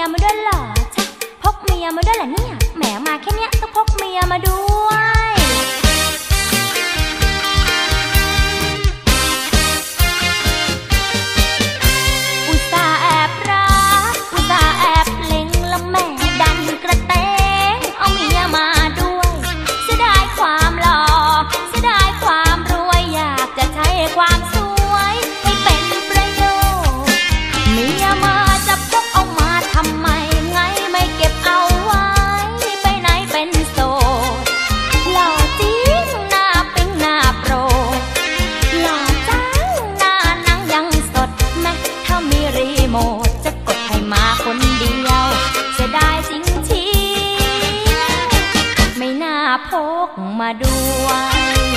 มียมาด้วยหรอชะพกเมียมาด้วยแหละเนี่ย แหมมาแค่เนี้ยต้องพกเมียมาด้วย พกมาด้วย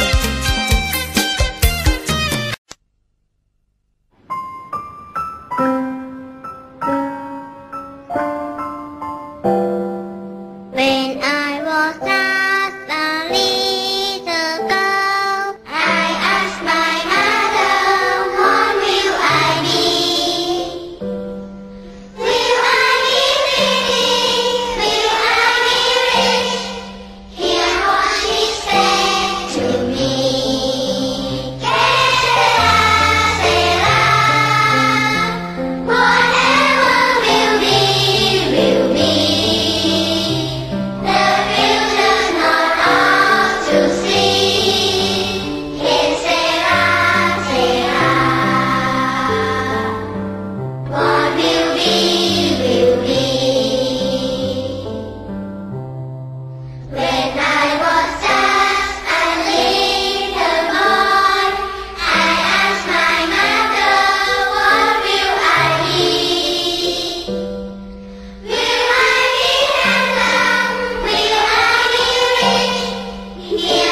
Yeah.